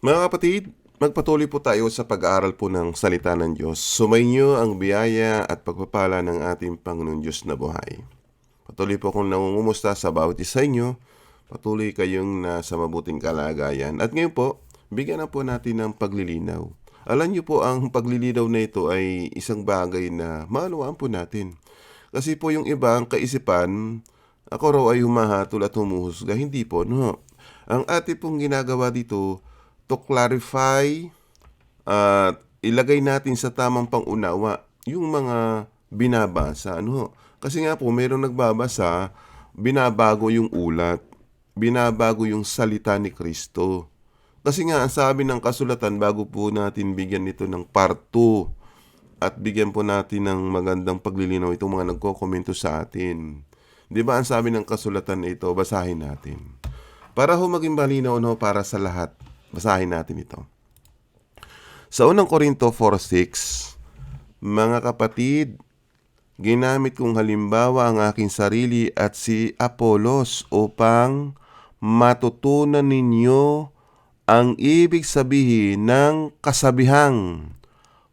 Mga kapatid, magpatuloy po tayo sa pag-aaral po ng salita ng Diyos. Sumainyo ang biyaya at pagpapala ng ating Panginoon Diyos na buhay. Patuloy po akong nangungumusta sa bawat isa inyo. Patuloy kayong nasa mabuting kalagayan. At ngayon po, bigyan na po natin ng paglilinaw. Alam niyo po, ang paglilinaw na ito ay isang bagay na maunawaan po natin. Kasi po yung iba, ang kaisipan, ako raw ay humahatol at humuhusga. Hindi po, no. Ang ating pong ginagawa dito, to clarify at ilagay natin sa tamang pangunawa yung mga binabasa. Ano? Kasi nga po, mayroong nagbabasa, binabago yung ulat, binabago yung salita ni Kristo. Kasi nga, ang sabi ng kasulatan, bago po natin bigyan nito ng part 2 at bigyan po natin ng magandang paglilinaw itong mga nagko-komento sa atin. Di ba ang sabi ng kasulatan ito, basahin natin. Para ho maging malinaw no, para sa lahat, basahin natin ito. Sa unang Korinto 4.6, Mga kapatid, ginamit kong halimbawa ang aking sarili at si Apolos upang matutunan ninyo ang ibig sabihin ng kasabihang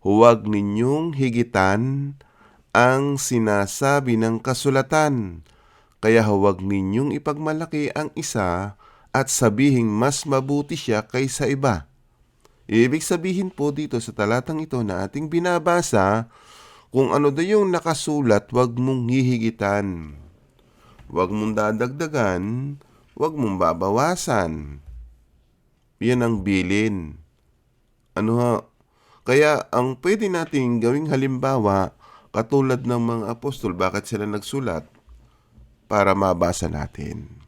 huwag ninyong higitan ang sinasabi ng kasulatan, kaya huwag ninyong ipagmalaki ang isa at sabihing mas mabuti siya kaysa iba. Ibig sabihin po dito sa talatang ito na ating binabasa, kung ano daw yung nakasulat, huwag mong hihigitan. Huwag mong dadagdagan, huwag mong babawasan. Yan ang bilin. Ano ha? Kaya ang pwede nating gawing halimbawa, katulad ng mga apostol, bakit sila nagsulat? Para mabasa natin.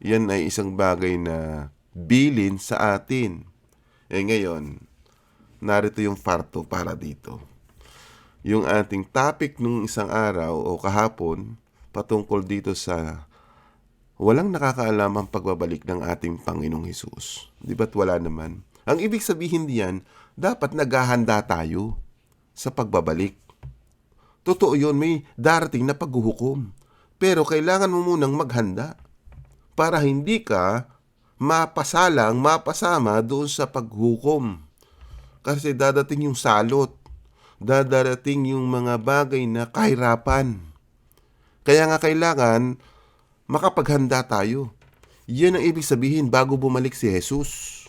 Yan ay isang bagay na bilin sa atin. Eh ngayon, narito yung parto para dito. Yung ating topic nung isang araw o kahapon patungkol dito sa walang nakakaalam ang pagbabalik ng ating Panginoong Hesus. Di ba't wala naman? Ang ibig sabihin diyan, dapat naghahanda tayo sa pagbabalik. Totoo yun, may darating na paghuhukom. Pero kailangan mo munang maghanda para hindi ka mapasalang, mapasama doon sa paghukom. Kasi dadating yung salot, dadarating yung mga bagay na kahirapan. Kaya nga kailangan makapaghanda tayo. Yan ang ibig sabihin bago bumalik si Jesus.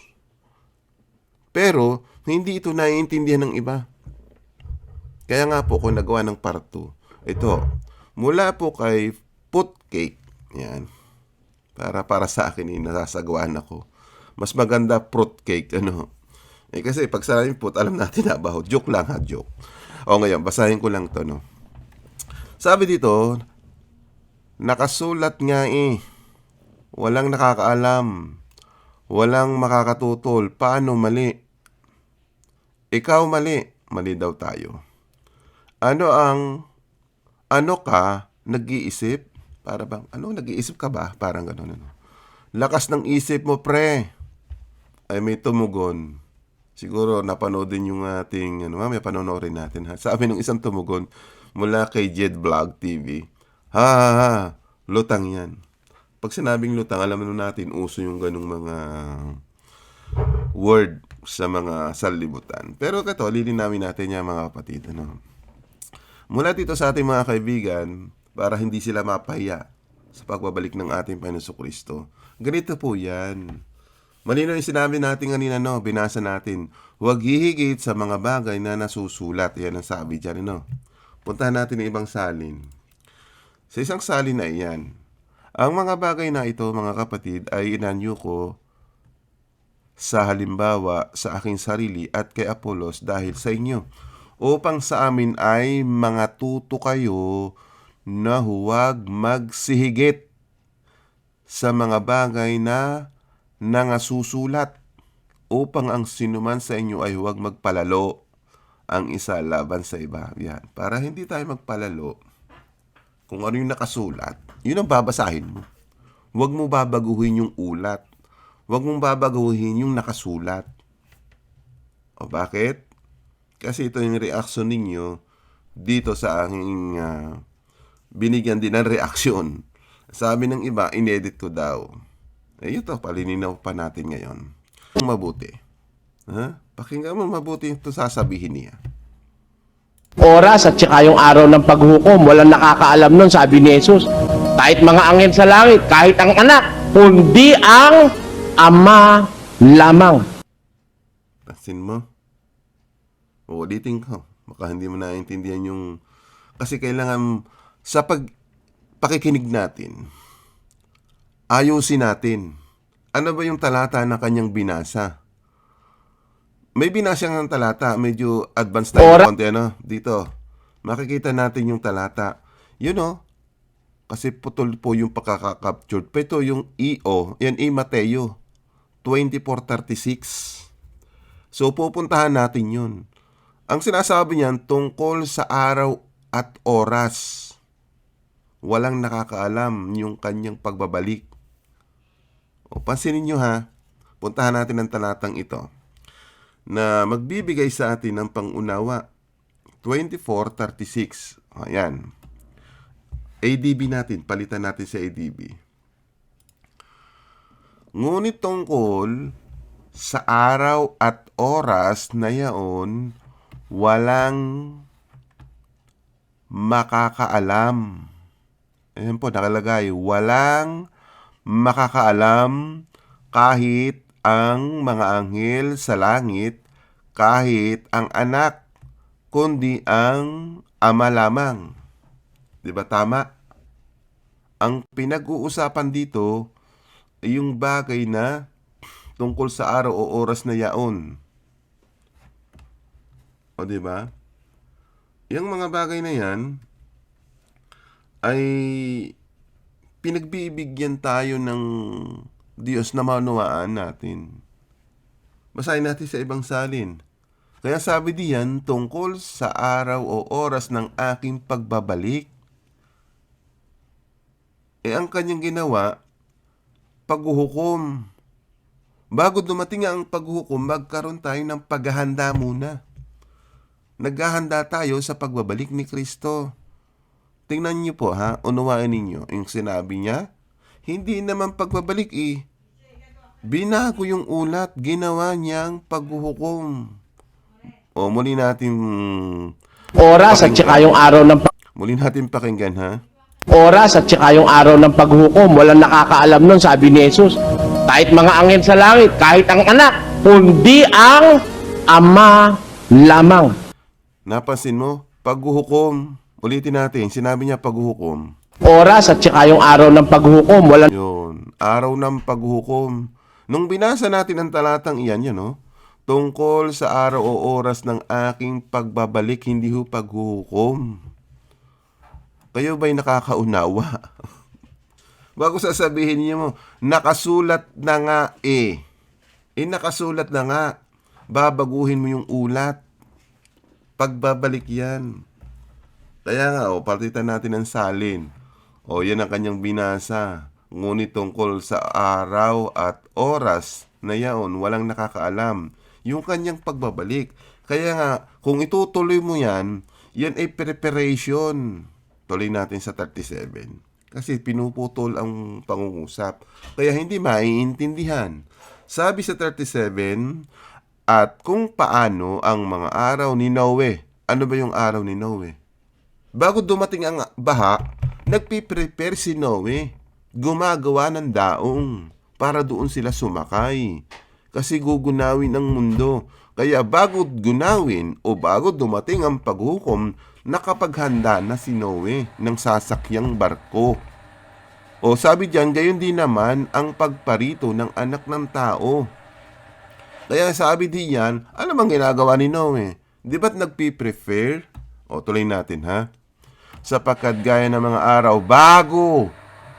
Pero hindi ito naiintindihan ng iba. Kaya nga po kung nagawa ng parto, ito, mula po kay put cake, yan, para para sa akin eh, nasasagawaan ako. Mas maganda fruit cake, ano. Eh kasi pag sabi put, alam natin na ba, joke lang ha, joke. O ngayon, basahin ko lang to, no. Sabi dito, nakasulat nga eh, walang nakakaalam, walang makakatutol, paano mali? Ikaw mali, mali daw tayo. Ano ang, ano ka, nag-iisip? Para bang, ano, nag-iisip ka ba? Parang gano'n, ano. Lakas ng isip mo, pre. Ay, may tumugon. Siguro napanood din yung ating, ano, may panonorin natin, ha. Sabi ng isang tumugon, mula kay Jed Vlog TV. Ha, ha, ha, lutang yan. Pag sinabing lutang, alam na natin, uso yung ganung mga word sa mga salibutan. Pero ito, lilinawin natin yan mga kapatid. Ano? Mula dito sa ating mga kaibigan, para hindi sila mapahiya sa pagbabalik ng ating Panginoon Kristo. Ganito po yan. Malino yung sinabi natin kanina, no? binasa natin. Huwag hihigit sa mga bagay na nasusulat. Yan ang sabi dyan, no? Puntahan natin ang ibang salin. Sa isang salin na iyan, ang mga bagay na ito, mga kapatid, ay inanyo ko sa halimbawa sa aking sarili at kay Apolos dahil sa inyo, upang sa amin ay mga tuto kayo na huwag magsihigit sa mga bagay na nangasusulat upang ang sinuman sa inyo ay huwag magpalalo ang isa laban sa iba. Yan. Para hindi tayo magpalalo, kung ano yung nakasulat, yun ang babasahin mo. Huwag mo babaguhin yung ulat. Huwag mong babaguhin yung nakasulat. O bakit? Kasi ito yung reaction ninyo dito sa aking ah, binigyan din ng reaksyon. Sabi ng iba, inedit ko daw. Eh, ito, palininaw pa natin ngayon. Mabuti. Ha? Pakinggan mo mabuti ito sasabihin niya. oras at saka yung araw ng paghukom. Walang nakakaalam nun, sabi ni Jesus. Kahit mga angin sa langit, kahit ang anak, kundi ang ama lamang. Pansin mo? Uulitin ko. Baka hindi mo naiintindihan yung... Kasi kailangan sa pag pakikinig natin, ayusin natin. Ano ba yung talata na kanyang binasa? May binasa ng talata, medyo advanced tayo Ora- konti ano, dito. Makikita natin yung talata. Yun oh. Kasi putol po yung pagkaka-captured. Pero yung EO, yan E Mateo 2436. So pupuntahan natin yun. Ang sinasabi niyan tungkol sa araw at oras. Walang nakakaalam yung kanyang pagbabalik. O pansinin nyo ha, puntahan natin ang talatang ito na magbibigay sa atin ng pangunawa. 2436. Ayan. ADB natin, palitan natin sa ADB. Ngunit tungkol sa araw at oras na yaon, walang makakaalam. Ayan po, nakalagay, walang makakaalam kahit ang mga anghel sa langit, kahit ang anak, kundi ang ama lamang. Di ba tama? Ang pinag-uusapan dito ay yung bagay na tungkol sa araw o oras na yaon. O di ba? Yung mga bagay na yan ay pinagbibigyan tayo ng Diyos na maunawaan natin. Basahin natin sa ibang salin. Kaya sabi diyan tungkol sa araw o oras ng aking pagbabalik. Eh ang kanyang ginawa, paghuhukom. Bago dumating ang paghuhukom, magkaroon tayo ng paghahanda muna. Naghahanda tayo sa pagbabalik ni Kristo. Tingnan niyo po ha, unawain ninyo yung sinabi niya. Hindi naman pagbabalik eh. Binago yung ulat, ginawa niyang paghuhukom. O muli natin Oras at saka yung araw ng muli natin pakinggan ha. oras at saka yung araw ng paghukom. Walang nakakaalam nun, sabi ni Jesus. Kahit mga angin sa langit, kahit ang anak, kundi ang ama lamang. Napansin mo? Paghuhukom. Ulitin natin, sinabi niya paghuhukom. Oras at saka yung araw ng paghukom. Walang Yun, araw ng paghuhukom. Nung binasa natin ang talatang iyan, yun, no? Tungkol sa araw o oras ng aking pagbabalik, hindi ho paghuhukom. Kayo ba'y nakakaunawa? Bago sasabihin niyo mo, nakasulat na nga eh. Eh, nakasulat na nga. Babaguhin mo yung ulat. Pagbabalik yan. Kaya nga, o, palitan natin ng salin. O, yan ang kanyang binasa. Ngunit tungkol sa araw at oras na yaon, walang nakakaalam. Yung kanyang pagbabalik. Kaya nga, kung itutuloy mo yan, yan ay preparation. Tuloy natin sa 37. Kasi pinuputol ang pangungusap. Kaya hindi maiintindihan. Sabi sa 37, at kung paano ang mga araw ni Noe. Ano ba yung araw ni Noe? Bago dumating ang baha, nagpiprepare si Noe. Gumagawa ng daong para doon sila sumakay. Kasi gugunawin ang mundo. Kaya bago gunawin o bago dumating ang paghukom, nakapaghanda na si Noe ng sasakyang barko. O sabi diyan, gayon din naman ang pagparito ng anak ng tao. Kaya sabi diyan, ano bang ginagawa ni Noe? Di ba't nagpi-prefer? O tuloy natin ha. Sapagkat gaya ng mga araw bago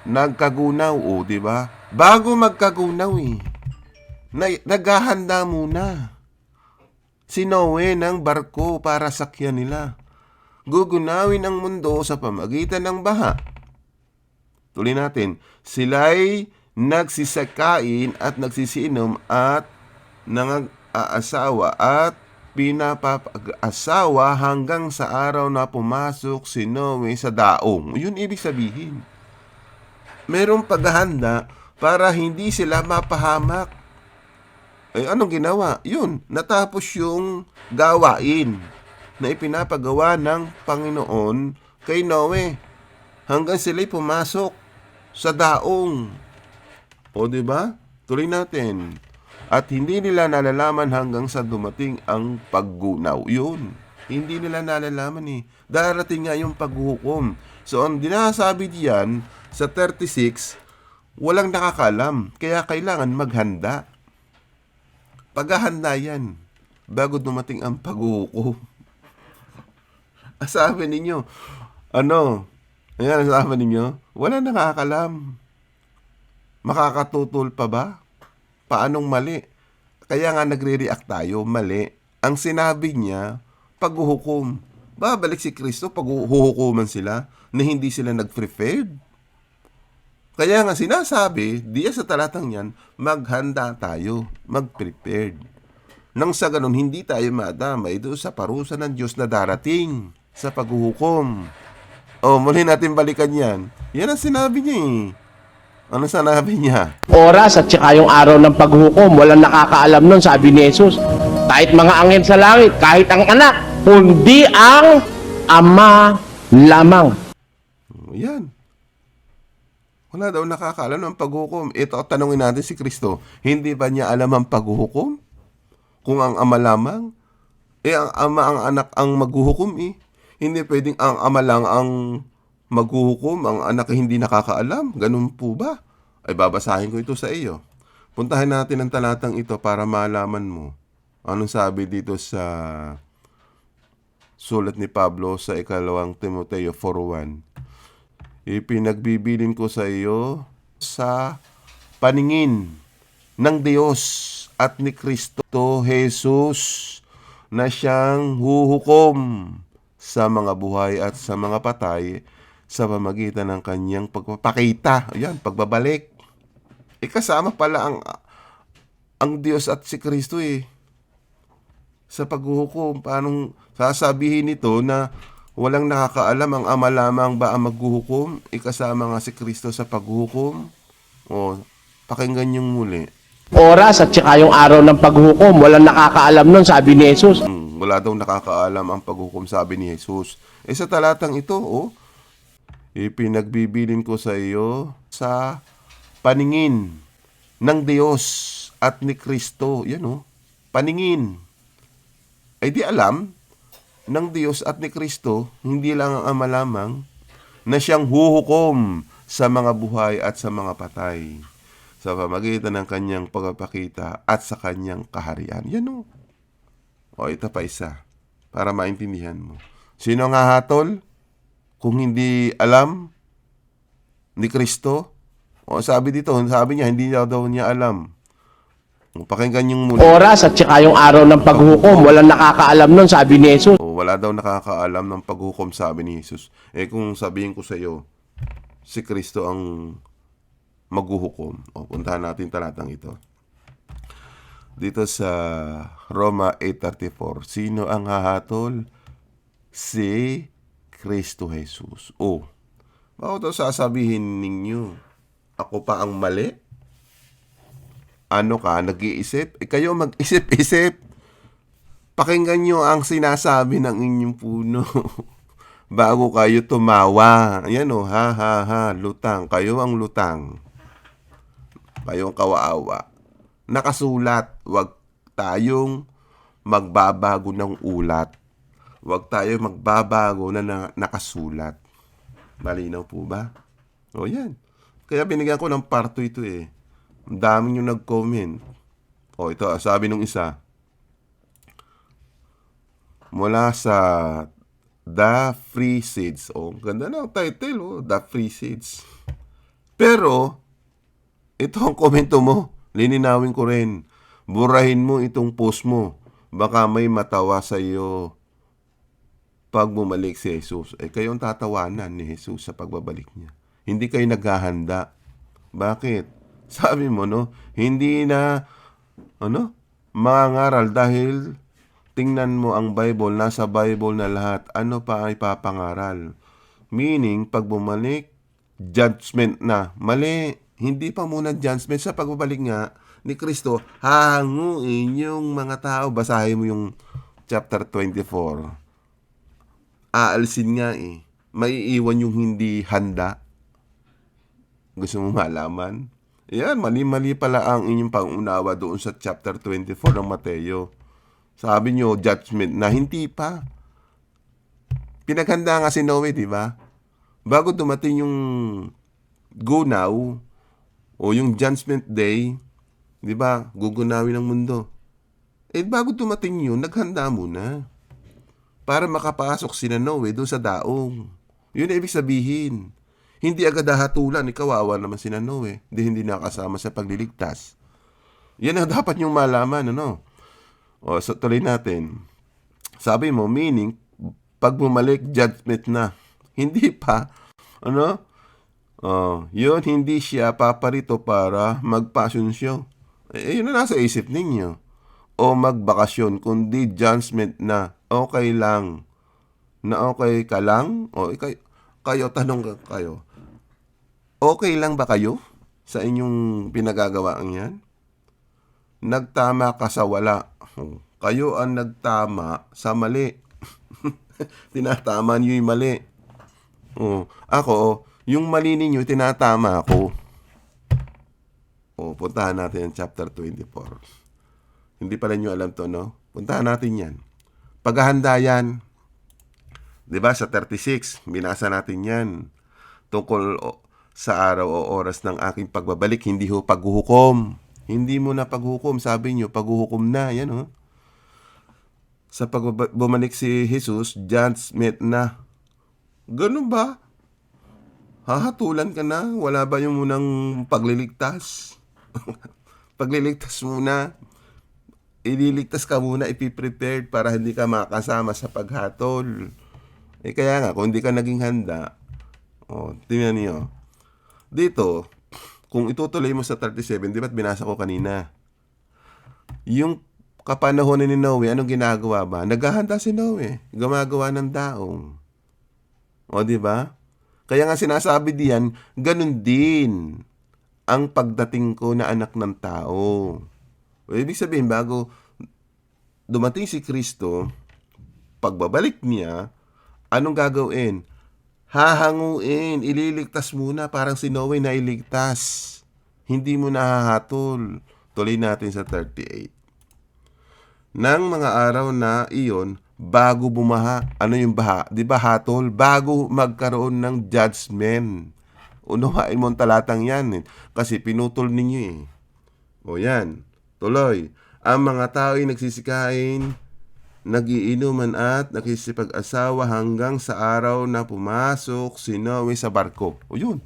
nagkagunaw, o di ba? Bago magkagunaw eh. Na, naghahanda muna. Si Noe ng barko para sakyan nila. Gugunawin ang mundo sa pamagitan ng baha. Tuloy natin, sila'y nagsisakain at nagsisinom at nangag-aasawa at pinapag-asawa hanggang sa araw na pumasok si Noe sa daong. Yun ibig sabihin. Merong paghahanda para hindi sila mapahamak. Eh, anong ginawa? Yun, natapos yung gawain na ipinapagawa ng Panginoon kay Noe. Hanggang sila'y pumasok sa daong. O, di ba? Tuloy natin. At hindi nila nalalaman hanggang sa dumating ang paggunaw. Yun. Hindi nila nalalaman eh. Darating nga yung paghuhukom. So, ang dinasabi diyan sa 36, walang nakakalam. Kaya kailangan maghanda. Paghahanda yan bago dumating ang paghuhukom. Sabi ninyo, ano, ayan ang sabi ninyo, wala nakakalam. Makakatutol pa ba? Paanong mali? Kaya nga nagre-react tayo, mali. Ang sinabi niya, paghuhukom. Babalik si Kristo pag huhukuman sila na hindi sila nag-prepared. Kaya nga sinasabi, diya sa talatang yan, maghanda tayo, mag-prepared. Nang sa ganun, hindi tayo madamay doon sa parusa ng Diyos na darating sa paghuhukom. O, muli natin balikan yan. Yan ang sinabi niya eh. Ano sinabi niya? Oras at saka yung araw ng paghukom, walang nakakaalam nun, sabi ni Jesus. Kahit mga angin sa langit, kahit ang anak, kundi ang ama lamang. O, Yan. Wala daw nakakaalam ng paghukom. Ito, tanongin natin si Kristo. Hindi ba niya alam ang paghuhukom? Kung ang ama lamang? Eh, ang ama ang anak ang maghuhukom eh. Hindi pwedeng ang ama lang ang maghuhukom, ang anak hindi nakakaalam. Ganun po ba? Ay babasahin ko ito sa iyo. Puntahan natin ang talatang ito para malaman mo. Anong sabi dito sa sulat ni Pablo sa ikalawang Timoteo 4.1 Ipinagbibilin ko sa iyo sa paningin ng Diyos at ni Kristo Jesus na siyang huhukom sa mga buhay at sa mga patay sa pamagitan ng kanyang pagpapakita. Ayan, pagbabalik. E kasama pala ang ang Diyos at si Kristo eh sa paghuhukom. Paanong sasabihin nito na walang nakakaalam ang ama lamang ba ang maghuhukom? Ikasama nga si Kristo sa paghuhukom? O, pakinggan yung muli. Oras at saka yung araw ng paghukom, walang nakakaalam nun, sabi ni Jesus. Hmm, wala daw nakakaalam ang paghukom sabi ni Jesus. Eh sa talatang ito, oh, ipinagbibilin ko sa iyo sa paningin ng Diyos at ni Kristo. Yan oh, paningin. Ay di alam ng Diyos at ni Kristo, hindi lang ang ama lamang, na siyang huhukom sa mga buhay at sa mga patay sa pamagitan ng kanyang pagpapakita at sa kanyang kaharian. Yan o. O, ito pa isa. Para maintindihan mo. Sino ang hahatol? Kung hindi alam ni Kristo? O, sabi dito, sabi niya, hindi daw, daw niya alam. O, Pakinggan yung muli. Oras at saka yung araw ng paghukom, walang nakakaalam nun, sabi ni Jesus. O, wala daw nakakaalam ng paghukom, sabi ni Jesus. Eh kung sabihin ko sa iyo, si Kristo ang maghuhukom. O, puntahan natin talatang ito. Dito sa Roma 8.34, sino ang hahatol? Si Kristo Jesus. O, bakit daw sasabihin ninyo, ako pa ang mali? Ano ka, nag-iisip? Eh, kayo mag-isip-isip. Pakinggan nyo ang sinasabi ng inyong puno. Bago kayo tumawa. Ayan o, ha ha ha, lutang. Kayo ang lutang. Kayo ang kawaawa. Nakasulat, wag tayong magbabago ng ulat. Wag tayo magbabago na, na nakasulat. Malinaw po ba? O yan. Kaya binigyan ko ng parto ito eh. Ang dami nyo nag-comment. O ito, sabi nung isa, mula sa The Free Seeds. O, ganda na ang title, oh, The Free Seeds. Pero, ito ang komento mo. Lininawin ko rin. Burahin mo itong post mo. Baka may matawa sa iyo pag bumalik si Jesus. Eh, kayo ang tatawanan ni Jesus sa pagbabalik niya. Hindi kayo naghahanda. Bakit? Sabi mo, no? Hindi na, ano? Mangangaral dahil tingnan mo ang Bible, nasa Bible na lahat. Ano pa ay papangaral? Meaning, pag bumalik, judgment na. Mali. Hindi pa muna judgment. Sa pagbabalik nga, ni Kristo, hahanguin yung mga tao. Basahin mo yung chapter 24. Aalsin nga eh. Maiiwan yung hindi handa. Gusto mo malaman? Yan, mali-mali pala ang inyong pangunawa doon sa chapter 24 ng Mateo. Sabi nyo, judgment na hindi pa. Pinaghanda nga si Noe, di ba? Bago dumating yung go now o yung judgment day, di ba? Gugunawin ang mundo. Eh, bago dumating yun, naghanda muna. Para makapasok si Noe doon sa daong. Yun ang ibig sabihin. Hindi agad hahatulan, eh, kawawa naman si Noe. Hindi, hindi nakasama sa pagliligtas. Yan ang dapat yung malaman, ano? O, so tuloy natin. Sabi mo, meaning, pag bumalik, judgment na. Hindi pa. Ano? Oh, yun, hindi siya paparito para magpassion show. Eh, yun na nasa isip ninyo. O magbakasyon, kundi judgment na. Okay lang. Na okay ka lang? O ikay, kayo, tanong ka- kayo. Okay lang ba kayo sa inyong pinagagawaan yan? Nagtama ka sa wala. Oh, Kayo ang nagtama sa mali. Tinatama niyo yung mali. Oh, ako, yung mali ninyo, tinatama ako. Oh, puntahan natin ang chapter 24. Hindi pala nyo alam to, no? Puntahan natin yan. Paghahanda yan. ba sa 36, binasa natin 'yan. Tungkol sa araw o oras ng aking pagbabalik, hindi ho paghuhukom. Hindi mo na paghuhukom, sabi niyo, paghuhukom na, yan oh. Sa pagbaba- bumalik si Jesus, judgment na. Ganun ba? Hahatulan ka na? Wala ba yung munang pagliligtas? pagliligtas muna. Ililigtas ka muna, ipiprepared para hindi ka makasama sa paghatol. Eh kaya nga, kung hindi ka naging handa, oh, tingnan niyo. Dito, kung itutuloy mo sa 37, di ba't binasa ko kanina? Yung kapanahon ni Noe, anong ginagawa ba? Naghahanda si Noe. Gumagawa ng daong. O, di ba? Kaya nga sinasabi diyan, ganun din ang pagdating ko na anak ng tao. O, ibig sabihin, bago dumating si Kristo, pagbabalik niya, anong gagawin? Hahanguin, ililigtas muna, parang si Noe na iligtas. Hindi mo nahahatol. Tuloy natin sa 38. Nang mga araw na iyon, bago bumaha, ano yung baha? Di ba hatol? Bago magkaroon ng judgment. Unawain mo ang talatang yan. eh. Kasi pinutol ninyo eh. O yan, tuloy. Ang mga tao ay nagsisikain, nagiinuman at nakisipag-asawa hanggang sa araw na pumasok si Noe sa barko. O yun,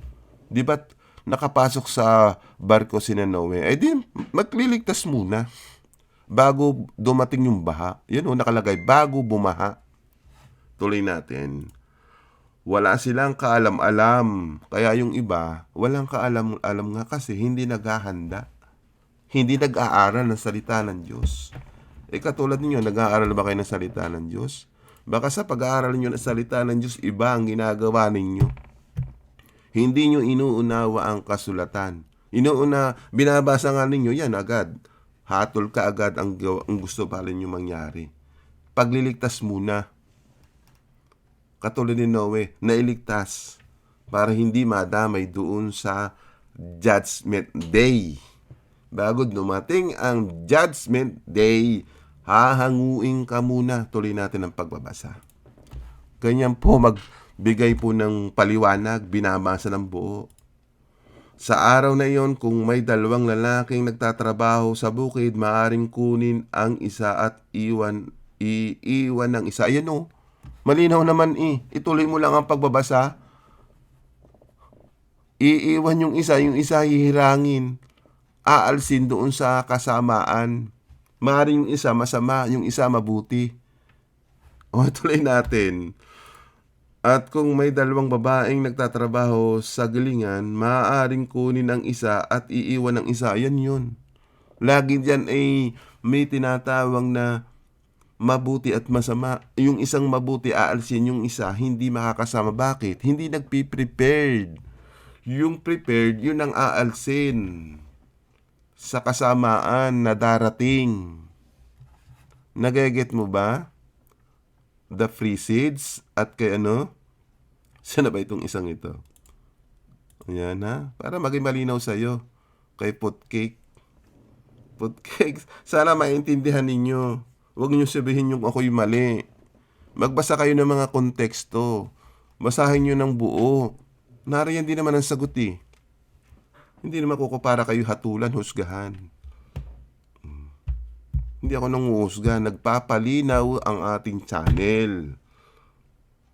di ba't nakapasok sa barko si Noe? Eh di, magliligtas muna bago dumating yung baha. Yun o, nakalagay, bago bumaha. Tuloy natin. Wala silang kaalam-alam. Kaya yung iba, walang kaalam-alam nga kasi hindi naghahanda. Hindi nag-aaral ng salita ng Diyos. Eh katulad ninyo, nag-aaral ba kayo ng salita ng Diyos? Baka sa pag-aaral ninyo ng salita ng Diyos, iba ang ginagawa ninyo. Hindi nyo inuunawa ang kasulatan. Inuuna, binabasa nga ninyo, yan agad. Hatol ka agad ang, ang gusto pala nyo mangyari. Pagliligtas muna. Katulad ni Noe, nailigtas para hindi madamay doon sa Judgment Day. Bago dumating ang Judgment Day, hahanguin ka muna. Tuloy natin ang pagbabasa. Ganyan po magbigay po ng paliwanag, binabasa ng buo. Sa araw na iyon, kung may dalawang lalaking nagtatrabaho sa bukid, maaring kunin ang isa at iwan, iiwan ng isa. Ayan o, malinaw naman eh. Ituloy mo lang ang pagbabasa. Iiwan yung isa, yung isa hihirangin. Aalsin doon sa kasamaan. Maaring yung isa masama, yung isa mabuti. O, tuloy natin. At kung may dalawang babaeng nagtatrabaho sa gilingan, maaaring kunin ang isa at iiwan ang isa. Yan yun. Lagi dyan ay may tinatawag na mabuti at masama. Yung isang mabuti aalsin, yung isa hindi makakasama. Bakit? Hindi nagpi-prepared. Yung prepared, yun ang aalsin. Sa kasamaan na darating. Nageget mo ba? The free seeds at kay ano? Sana ba itong isang ito? Ayan ha. Para maging malinaw sa'yo. Kay Putcake. Putcake. Sana maintindihan ninyo. Huwag niyo sabihin yung ako'y mali. Magbasa kayo ng mga konteksto. Basahin niyo ng buo. Nariyan din naman ang sagot eh. Hindi naman kukupara kayo hatulan, husgahan. Hmm. Hindi ako nanguhusga. Nagpapalinaw ang ating channel.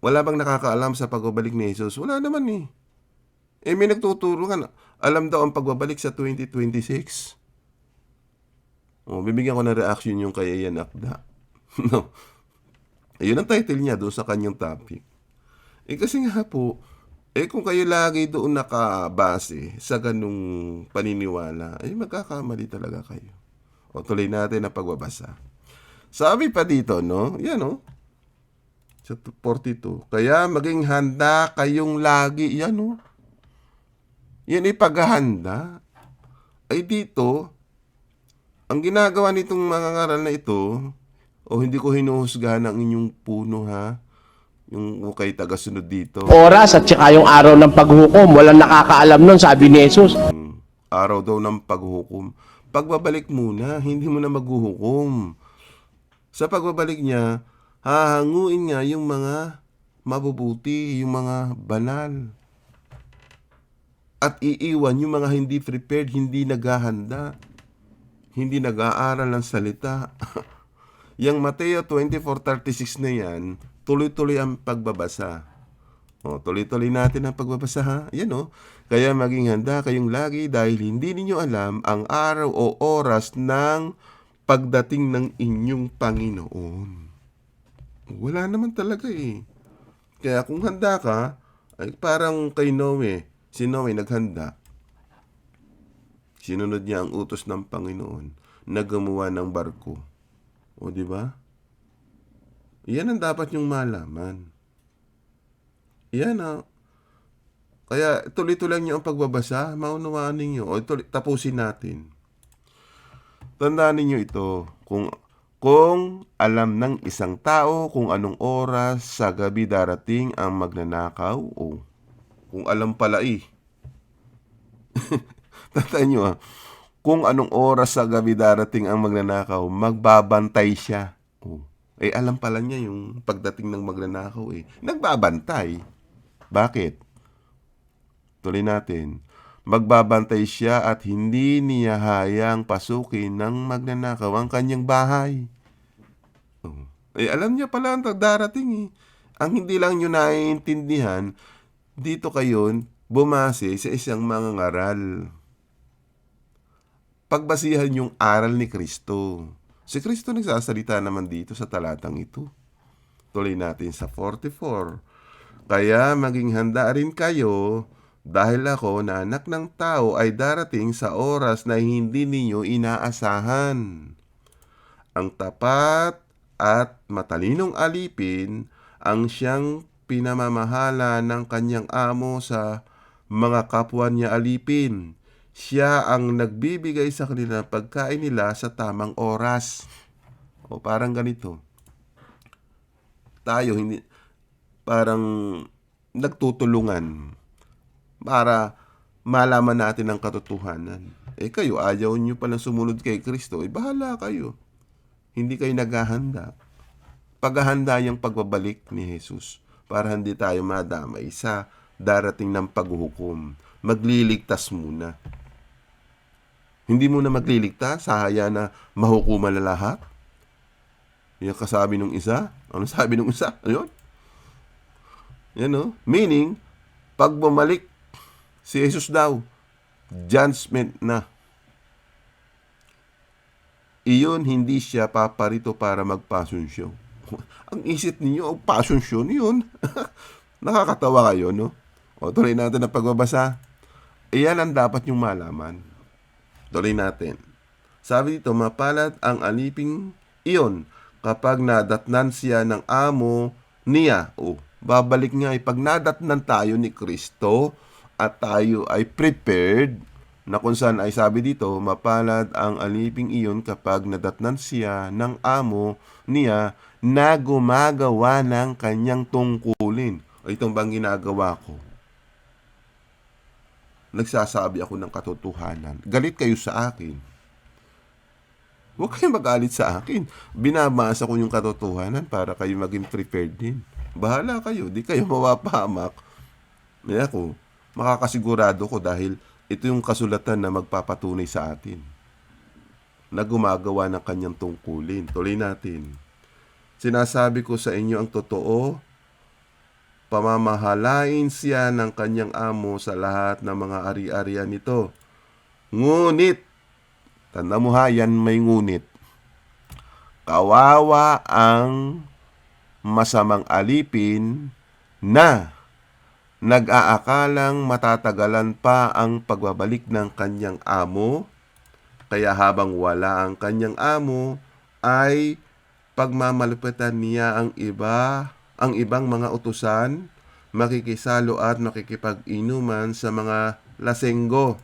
Wala bang nakakaalam sa pagbabalik ni Jesus? Wala naman eh. Eh may nagtuturo ka na. Alam daw ang pagbabalik sa 2026. Oh, bibigyan ko ng reaction yung kay Ian Akda. no. Ayun ang title niya doon sa kanyang topic. Eh kasi nga po, eh kung kayo lagi doon nakabase sa ganung paniniwala, ay magkakamali talaga kayo. O tuloy natin ang pagbabasa. Sabi pa dito, no? Yan, no? Sa 42. Kaya maging handa kayong lagi. Yan, no? Yan ay paghahanda. Ay dito, ang ginagawa nitong mga ngaral na ito, o hindi ko hinuhusgahan ang inyong puno ha, yung kay tagasunod dito. Oras at saka yung araw ng paghukom. Walang nakakaalam nun, sabi ni Jesus. Mm, araw daw ng paghukom. Pagbabalik muna, hindi mo na maghuhukom. Sa pagbabalik niya, hahanguin niya yung mga mabubuti, yung mga banal. At iiwan yung mga hindi prepared, hindi naghahanda, hindi nag-aaral ng salita. yung Mateo 24.36 na yan, tuloy-tuloy ang pagbabasa. O, tuloy-tuloy natin ang pagbabasa ha. Yan o. Kaya maging handa kayong lagi dahil hindi ninyo alam ang araw o oras ng pagdating ng inyong Panginoon. Wala naman talaga eh. Kaya kung handa ka, ay parang kay Noe. Si Noe naghanda. Sinunod niya ang utos ng Panginoon na gumawa ng barko. O di ba? Yan ang dapat yung malaman. Yan ah. Kaya tuloy-tuloy niyo ang pagbabasa, maunawaan ninyo. O tuloy, tapusin natin. Tandaan ninyo ito. Kung kung alam ng isang tao kung anong oras sa gabi darating ang magnanakaw, o kung alam pala eh. Tandaan nyo ah. Kung anong oras sa gabi darating ang magnanakaw, magbabantay siya. Oh. Eh alam pala niya yung pagdating ng magnanakaw eh. Nagbabantay. Bakit? Tuloy natin. Magbabantay siya at hindi niya hayang pasukin ng magnanakaw ang kanyang bahay. Oh. Eh alam niya pala ang darating eh. Ang hindi lang nyo naiintindihan, dito kayo bumase sa isang mga ngaral. Pagbasihan yung aral ni Kristo. Si Kristo nagsasalita naman dito sa talatang ito. Tuloy natin sa 44. Kaya maging handa rin kayo dahil ako na anak ng tao ay darating sa oras na hindi ninyo inaasahan. Ang tapat at matalinong alipin ang siyang pinamamahala ng kanyang amo sa mga kapwa niya alipin. Siya ang nagbibigay sa kanila ng pagkain nila sa tamang oras. O parang ganito. Tayo hindi parang nagtutulungan para malaman natin ang katotohanan. Eh kayo, ayaw nyo palang sumunod kay Kristo, eh bahala kayo. Hindi kayo naghahanda. Paghahanda yung pagbabalik ni Jesus para hindi tayo madamay sa darating ng paghuhukom. Magliligtas muna. Hindi mo na magliligtas, na mahukuman na lahat. Yung kasabi nung isa. Ano sabi nung isa? Ayun. Yan o. Meaning, pag bumalik si Jesus daw, judgment na. Iyon hindi siya paparito para mag-passion show. Ang isip ninyo, oh, passion show yun. Nakakatawa kayo, no? O, tuloy natin ang pagbabasa. Iyan ang dapat yung malaman. Tuloy natin. Sabi dito, mapalat ang aliping iyon kapag nadatnan siya ng amo niya. O, babalik nga, eh, pag nadatnan tayo ni Kristo at tayo ay prepared, na kung saan ay sabi dito, mapalad ang aliping iyon kapag nadatnan siya ng amo niya na gumagawa ng kanyang tungkulin. O itong bang ginagawa ko? Nagsasabi ako ng katotohanan. Galit kayo sa akin. Huwag kayong magalit sa akin. Binabasa ko yung katotohanan para kayo maging prepared din. Bahala kayo. Di kayo mawapahamak. Hindi ako, makakasigurado ko dahil ito yung kasulatan na magpapatunay sa atin na gumagawa ng kanyang tungkulin. Tuloy natin. Sinasabi ko sa inyo ang totoo, pamamahalain siya ng kanyang amo sa lahat ng mga ari-arian nito. Ngunit, tanda mo ha, yan may ngunit. Kawawa ang masamang alipin na nag-aakalang matatagalan pa ang pagbabalik ng kanyang amo, kaya habang wala ang kanyang amo, ay pagmamalupitan niya ang iba, ang ibang mga utusan, makikisalo at makikipag-inuman sa mga lasenggo.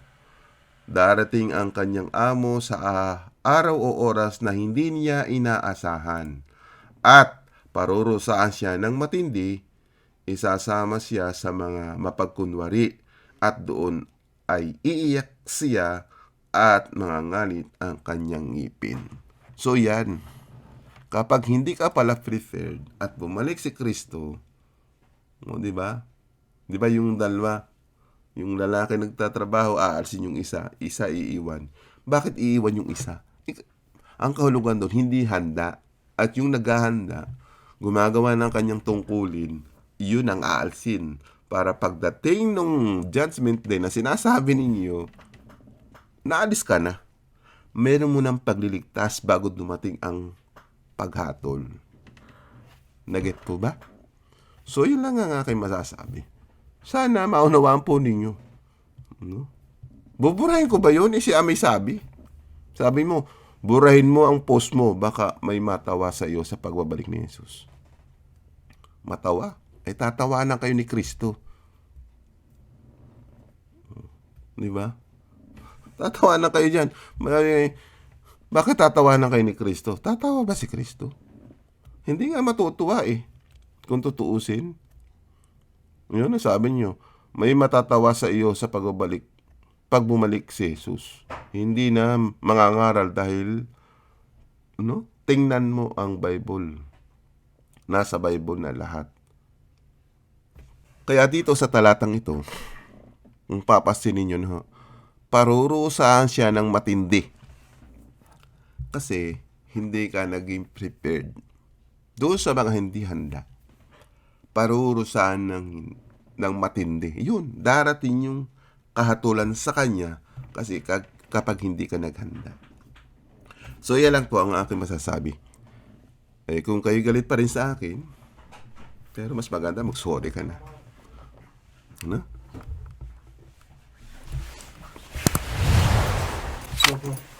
Darating ang kanyang amo sa ah, araw o oras na hindi niya inaasahan. At parurusaan siya ng matindi, isasama siya sa mga mapagkunwari at doon ay iiyak siya at mangangalit ang kanyang ngipin. So yan, kapag hindi ka pala prepared at bumalik si Kristo, o di ba? Di ba yung dalawa, yung lalaki nagtatrabaho, aalsin yung isa, isa iiwan. Bakit iiwan yung isa? Ang kahulugan doon, hindi handa. At yung naghahanda, gumagawa ng kanyang tungkulin, yun ang aalsin. Para pagdating nung judgment day na sinasabi ninyo, naalis ka na. Meron mo ng pagliligtas bago dumating ang paghatol. Naget po ba? So, yun lang ang aking masasabi. Sana maunawaan po ninyo. No? Buburahin ko ba yun? Eh, si Amay sabi. Sabi mo, burahin mo ang post mo, baka may matawa sa iyo sa pagbabalik ni Jesus. Matawa? Ay tatawanan kayo ni Kristo. Di ba? Tatawanan kayo dyan. May- Bakit tatawanan kayo ni Kristo? Tatawa ba si Kristo? Hindi nga matutuwa eh. Kung tutuusin. Yun ang sabi nyo. May matatawa sa iyo sa pagbabalik. Pag bumalik si Jesus. Hindi na mangangaral dahil no? Tingnan mo ang Bible. Nasa Bible na lahat. Kaya dito sa talatang ito, kung papasin ninyo, no, parurusahan siya ng matindi. Kasi hindi ka naging prepared. Doon sa mga hindi handa, parurusahan ng, ng matindi. Yun, darating yung kahatulan sa kanya kasi kag- kapag hindi ka naghanda. So, yan lang po ang aking masasabi. Eh, kung kayo galit pa rin sa akin, pero mas maganda mag-sorry ka na. Ano? Opo.